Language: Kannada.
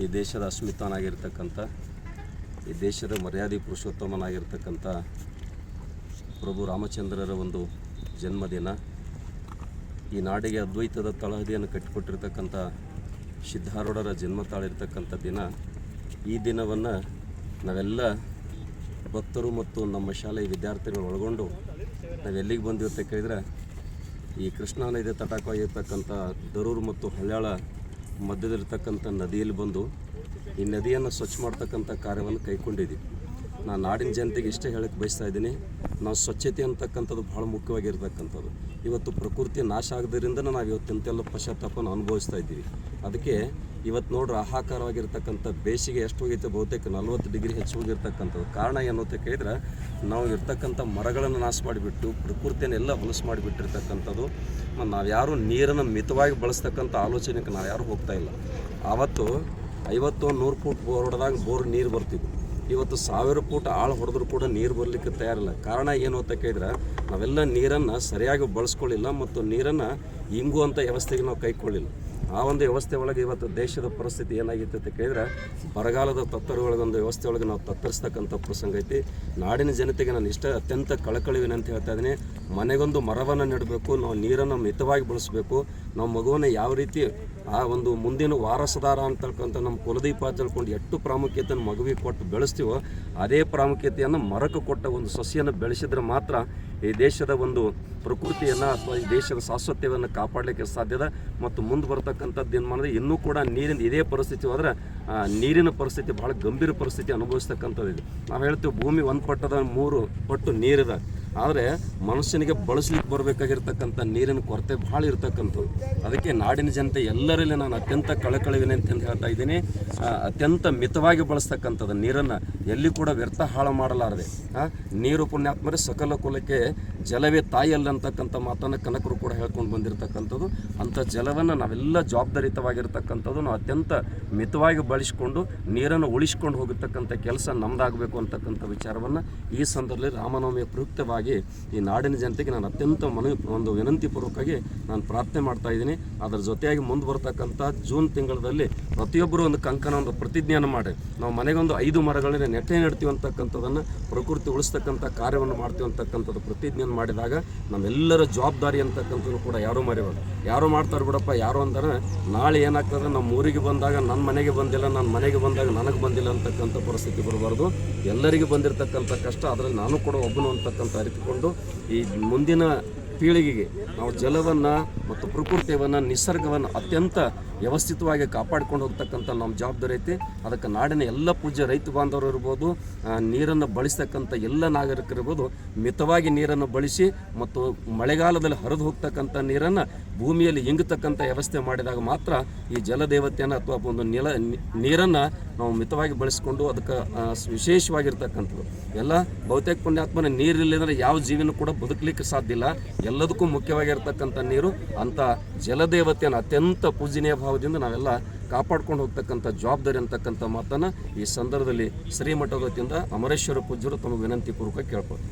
ಈ ದೇಶದ ಅಸ್ಮಿತಾನಾಗಿರ್ತಕ್ಕಂಥ ಈ ದೇಶದ ಮರ್ಯಾದೆ ಪುರುಷೋತ್ತಮನಾಗಿರ್ತಕ್ಕಂಥ ಪ್ರಭು ರಾಮಚಂದ್ರರ ಒಂದು ಜನ್ಮದಿನ. ಈ ನಾಡಿಗೆ ಅದ್ವೈತದ ತಳಹದಿಯನ್ನು ಕಟ್ಟಿಕೊಟ್ಟಿರ್ತಕ್ಕಂಥ ಸಿದ್ಧಾರೂಢರ ಜನ್ಮ ತಾಳಿರ್ತಕ್ಕಂಥ ದಿನ. ಈ ದಿನವನ್ನು ನಾವೆಲ್ಲ ಭಕ್ತರು ಮತ್ತು ನಮ್ಮ ಶಾಲೆಯ ವಿದ್ಯಾರ್ಥಿಗಳು ಒಳಗೊಂಡು ನಾವೆಲ್ಲಿಗೆ ಅಂತ ಕೇಳಿದ್ರೆ, ಈ ಕೃಷ್ಣಾ ನದಿ ತಟಾಕವಾಗಿರ್ತಕ್ಕಂಥ ದರೂರು ಮತ್ತು ಹಳ್ಯಾಳ ಮಧ್ಯದಲ್ಲಿರ್ತಕ್ಕಂಥ ನದಿಯಲ್ಲಿ ಬಂದು ಈ ನದಿಯನ್ನು ಸ್ವಚ್ಛ ಮಾಡ್ತಕ್ಕಂಥ ಕಾರ್ಯವನ್ನು ಕೈಗೊಂಡಿದ್ದೀವಿ. ನಾನು ನಾಡಿನ ಜನತೆಗೆ ಇಷ್ಟೇ ಹೇಳಕ್ಕೆ ಬಯಸ್ತಾ ಇದ್ದೀನಿ. ನಾವು ಸ್ವಚ್ಛತೆ ಅಂತಕ್ಕಂಥದ್ದು ಭಾಳ ಮುಖ್ಯವಾಗಿರ್ತಕ್ಕಂಥದ್ದು. ಇವತ್ತು ಪ್ರಕೃತಿ ನಾಶ ಆಗೋದ್ರಿಂದ ನಾವು ಇವತ್ತು ಇಂತೆಲ್ಲ ಪಶ್ಚಾತ್ತಾಪನ ಅನುಭವಿಸ್ತಾ ಇದ್ದೀವಿ. ಅದಕ್ಕೆ ಇವತ್ತು ನೋಡ್ರಿ ಆಹಾಕಾರವಾಗಿರ್ತಕ್ಕಂಥ ಬೇಸಿಗೆ ಎಷ್ಟು ಹೋಗೈತೆ ಬಹುತೇಕ ನಲ್ವತ್ತು ಡಿಗ್ರಿ ಹೆಚ್ಚು ಹೋಗಿರ್ತಕ್ಕಂಥದ್ದು. ಕಾರಣ ಏನು ಅಂತ ಕೇಳಿದ್ರೆ ನಾವು ಇರ್ತಕ್ಕಂಥ ಮರಗಳನ್ನು ನಾಶ ಮಾಡಿಬಿಟ್ಟು ಪ್ರಕೃತಿಯನ್ನೆಲ್ಲ ಹೊಲಸು ಮಾಡಿಬಿಟ್ಟಿರ್ತಕ್ಕಂಥದ್ದು. ನಾವು ಯಾರು ನೀರನ್ನು ಮಿತವಾಗಿ ಬಳಸ್ತಕ್ಕಂಥ ಆಲೋಚನೆಗೆ ನಾವು ಯಾರು ಹೋಗ್ತಾ ಇಲ್ಲ. ಆವತ್ತು ಐವತ್ತು ನೂರು ಫೂಟ್ ಬೋರ್ ಹೊಡೆದಾಗ ಬೋರ್ ನೀರು ಬರ್ತಿದ್ವು ಇವತ್ತು ಸಾವಿರ ಫೂಟ್ ಆಳು ಹೊಡೆದ್ರು ಕೂಡ ನೀರು ಬರಲಿಕ್ಕೆ ತಯಾರಿಲ್ಲ ಕಾರಣ ಏನು ಅಂತ ಕೇಳಿದ್ರೆ, ನಾವೆಲ್ಲ ನೀರನ್ನು ಸರಿಯಾಗಿ ಬಳಸ್ಕೊಳ್ಳಿಲ್ಲ ಮತ್ತು ನೀರನ್ನು ಇಂಗುವಂಥ ವ್ಯವಸ್ಥೆಗೆ ನಾವು ಕೈಕೊಳ್ಳಿಲ್ಲ. ಆ ಒಂದು ವ್ಯವಸ್ಥೆ ಒಳಗೆ ಇವತ್ತು ದೇಶದ ಪರಿಸ್ಥಿತಿ ಏನಾಗಿತ್ತು ಅಂತ ಕೇಳಿದ್ರೆ, ಬರಗಾಲದ ತತ್ತರೊಳಗೊಂದು ವ್ಯವಸ್ಥೆ ಒಳಗೆ ನಾವು ತತ್ತರಿಸ್ತಕ್ಕಂಥ ಪ್ರಸಂಗ ಐತಿ. ನಾಡಿನ ಜನತೆಗೆ ನಾನು ಇಷ್ಟ, ಅತ್ಯಂತ ಕಳಕಳಿ ಅಂತ ಹೇಳ್ತಾ ಇದ್ದೀನಿ. ಮನೆಗೊಂದು ಮರವನ್ನು ನೆಡಬೇಕು, ನಾವು ನೀರನ್ನು ಮಿತವಾಗಿ ಬಳಸಬೇಕು. ನಮ್ಮ ಮಗುವನ್ನು ಯಾವ ರೀತಿ ಆ ಒಂದು ಮುಂದಿನ ವಾರಸದಾರ ಅಂತಕ್ಕಂಥ ನಮ್ಮ ಕುಲದೀಪ ತಿಳ್ಕೊಂಡು ಎಷ್ಟು ಪ್ರಾಮುಖ್ಯತೆಯನ್ನು ಮಗುವಿಗೆ ಕೊಟ್ಟು ಬೆಳೆಸ್ತೀವೋ, ಅದೇ ಪ್ರಾಮುಖ್ಯತೆಯನ್ನು ಮರಕ್ಕೆ ಕೊಟ್ಟ ಒಂದು ಸಸಿಯನ್ನು ಬೆಳೆಸಿದ್ರೆ ಮಾತ್ರ ಈ ದೇಶದ ಒಂದು ಪ್ರಕೃತಿಯನ್ನು ಅಥವಾ ಈ ದೇಶದ ಶಾಶ್ವತ್ಯವನ್ನು ಕಾಪಾಡಲಿಕ್ಕೆ ಸಾಧ್ಯದ ಮತ್ತು ಮುಂದೆ ಬರ್ತಕ್ಕಂಥದ್ದು ಏನು ಮಾಡಿದ್ರೆ ಇನ್ನೂ ಕೂಡ ನೀರಿನ ಇದೇ ಪರಿಸ್ಥಿತಿ ಹೋದರೆ ನೀರಿನ ಪರಿಸ್ಥಿತಿ ಭಾಳ ಗಂಭೀರ ಪರಿಸ್ಥಿತಿ ಅನುಭವಿಸ್ತಕ್ಕಂಥದ್ದು ನಾವು ಹೇಳ್ತೀವಿ ಭೂಮಿ ಒಂದು ಪಟ್ಟದ ಮೂರು ಪಟ್ಟು ನೀರಿದೆ. ಆದರೆ ಮನುಷ್ಯನಿಗೆ ಬಳಸಲಿಕ್ಕೆ ಬರಬೇಕಾಗಿರ್ತಕ್ಕಂಥ ನೀರಿನ ಕೊರತೆ ಭಾಳ ಇರತಕ್ಕಂಥದ್ದು. ಅದಕ್ಕೆ ನಾಡಿನ ಜನತೆ ಎಲ್ಲರಲ್ಲಿ ನಾನು ಅತ್ಯಂತ ಕಳಕಳಿ ವಿನಂತಿ ಅಂತ ಹೇಳ್ತಾ ಇದ್ದೀನಿ. ಅತ್ಯಂತ ಮಿತವಾಗಿ ಬಳಸ್ತಕ್ಕಂಥದ್ದು ನೀರನ್ನು ಎಲ್ಲಿ ಕೂಡ ವ್ಯರ್ಥ ಹಾಳು ಮಾಡಲಾರದೆ. ನೀರು ಪುಣ್ಯಾತ್ಮರೆ ಸಕಲ ಕುಲಕ್ಕೆ ಜಲವೇ ತಾಯಿಯಲ್ಲ ಅಂತಕ್ಕಂಥ ಮಾತನ್ನು ಕನಕರು ಕೂಡ ಹೇಳ್ಕೊಂಡು ಬಂದಿರತಕ್ಕಂಥದ್ದು. ಅಂಥ ಜಲವನ್ನು ನಾವೆಲ್ಲ ಜವಾಬ್ದಾರಿತವಾಗಿರ್ತಕ್ಕಂಥದ್ದು ನಾವು ಅತ್ಯಂತ ಮಿತವಾಗಿ ಬಳಸಿಕೊಂಡು ನೀರನ್ನು ಉಳಿಸ್ಕೊಂಡು ಹೋಗಿರ್ತಕ್ಕಂಥ ಕೆಲಸ ನಮ್ದಾಗಬೇಕು ಅಂತಕ್ಕಂಥ ವಿಚಾರವನ್ನು ಈ ಸಂದರ್ಭದಲ್ಲಿ ರಾಮನವಮಿಯ ಪ್ರಯುಕ್ತವಾಗಿ ಈ ನಾಡಿನ ಜನತೆಗೆ ನಾನು ಅತ್ಯಂತ ಮನವಿ, ಒಂದು ವಿನಂತಿ ಪೂರ್ವಕವಾಗಿ ನಾನು ಪ್ರಾರ್ಥನೆ ಮಾಡ್ತಾ ಇದ್ದೀನಿ. ಅದರ ಜೊತೆಯಾಗಿ ಮುಂದೆ ಬರ್ತಕ್ಕಂಥ ಜೂನ್ ತಿಂಗಳಲ್ಲಿ ಪ್ರತಿಯೊಬ್ಬರು ಒಂದು ಕಂಕಣ ಒಂದು ಪ್ರತಿಜ್ಞೆಯನ್ನು ಮಾಡಿ. ನಾವು ಮನೆಗೊಂದು ಐದು ಮರಗಳನ್ನ ನೆಟ್ಟೆ ನೆಡ್ತೀವಿ ಅಂತಕ್ಕಂಥದ್ದನ್ನು, ಪ್ರಕೃತಿ ಉಳಿಸ್ತಕ್ಕಂಥ ಕಾರ್ಯವನ್ನು ಮಾಡ್ತೀವಿ ಅಂತಕ್ಕಂಥದ್ದು ಪ್ರತಿಜ್ಞೆಯನ್ನು ಮಾಡಿದಾಗ ನಮ್ಮೆಲ್ಲರ ಜವಾಬ್ದಾರಿ ಅಂತಕ್ಕಂಥದ್ದು ಕೂಡ ಯಾರೂ ಮರೆಯೋದು ಯಾರು ಮಾಡ್ತಾರೆ ಬಿಡಪ್ಪ, ಯಾರು ಅಂದರೆ ನಾಳೆ ಏನಾಗ್ತದೆ, ನಮ್ಮ ಊರಿಗೆ ಬಂದಾಗ ನನ್ನ ಮನೆಗೆ ಬಂದಿಲ್ಲ, ನನ್ನ ಮನೆಗೆ ಬಂದಾಗ ನನಗೆ ಬಂದಿಲ್ಲ ಅಂತಕ್ಕಂಥ ಪರಿಸ್ಥಿತಿ ಬರಬಾರ್ದು. ಎಲ್ಲರಿಗೂ ಬಂದಿರತಕ್ಕಂಥ ಕಷ್ಟ, ಅದರಲ್ಲಿ ನಾನು ಕೂಡ ಒಬ್ಬನು ಅಂತಕ್ಕಂಥ ಅರಿತುಕೊಂಡು ಈ ಮುಂದಿನ ಪೀಳಿಗೆಗೆ ನಾವು ಜಲವನ್ನು ಮತ್ತು ಪ್ರಕೃತಿಯನ್ನು ನಿಸರ್ಗವನ್ನು ಅತ್ಯಂತ ವ್ಯವಸ್ಥಿತವಾಗಿ ಕಾಪಾಡ್ಕೊಂಡು ಹೋಗ್ತಕ್ಕಂಥ ನಮ್ಮ ಜವಾಬ್ದಾರಿ ಐತಿ. ಅದಕ್ಕೆ ನಾಡಿನ ಎಲ್ಲ ಪೂಜ್ಯ ರೈತ ಬಾಂಧವರು ಇರ್ಬೋದು ನೀರನ್ನು ಬಳಸ್ತಕ್ಕಂಥ ಎಲ್ಲ ನಾಗರಿಕರು ಇರ್ಬೋದು, ಮಿತವಾಗಿ ನೀರನ್ನು ಬಳಸಿ ಮತ್ತು ಮಳೆಗಾಲದಲ್ಲಿ ಹರಿದು ಹೋಗ್ತಕ್ಕಂಥ ನೀರನ್ನು ಭೂಮಿಯಲ್ಲಿ ಇಂಗತಕ್ಕಂಥ ವ್ಯವಸ್ಥೆ ಮಾಡಿದಾಗ ಮಾತ್ರ ಈ ಜಲದೇವತೆಯನ್ನು ಅಥವಾ ಒಂದು ನೆಲ, ನೀರನ್ನು ನಾವು ಮಿತವಾಗಿ ಬಳಸಿಕೊಂಡು ಅದಕ್ಕೆ ವಿಶೇಷವಾಗಿರ್ತಕ್ಕಂಥದ್ದು. ಎಲ್ಲ ಬಹುತೇಕ ಪುಣ್ಯಾತ್ಮನ ನೀರಿಲ್ಲಂದ್ರೆ ಯಾವ ಜೀವಿನೂ ಕೂಡ ಬದುಕಲಿಕ್ಕೆ ಸಾಧ್ಯ ಇಲ್ಲ. ಎಲ್ಲದಕ್ಕೂ ಮುಖ್ಯವಾಗಿರ್ತಕ್ಕಂಥ ನೀರು ಅಂಥ ಜಲದೇವತೆಯನ್ನು ಅತ್ಯಂತ ಪೂಜನೀಯ ಭಾವದಿಂದ ನಾವೆಲ್ಲ ಕಾಪಾಡ್ಕೊಂಡು ಹೋಗ್ತಕ್ಕಂಥ ಜವಾಬ್ದಾರಿ ಅಂತಕ್ಕಂಥ ಮಾತನ್ನು ಈ ಸಂದರ್ಭದಲ್ಲಿ ಶ್ರೀಮಠದ ವತಿಯಿಂದ ಅಮರೇಶ್ವರ ಪೂಜ್ಯರು ತಮ್ಮ ವಿನಂತಿ ಪೂರ್ವಕ ಕೇಳ್ಬೋದು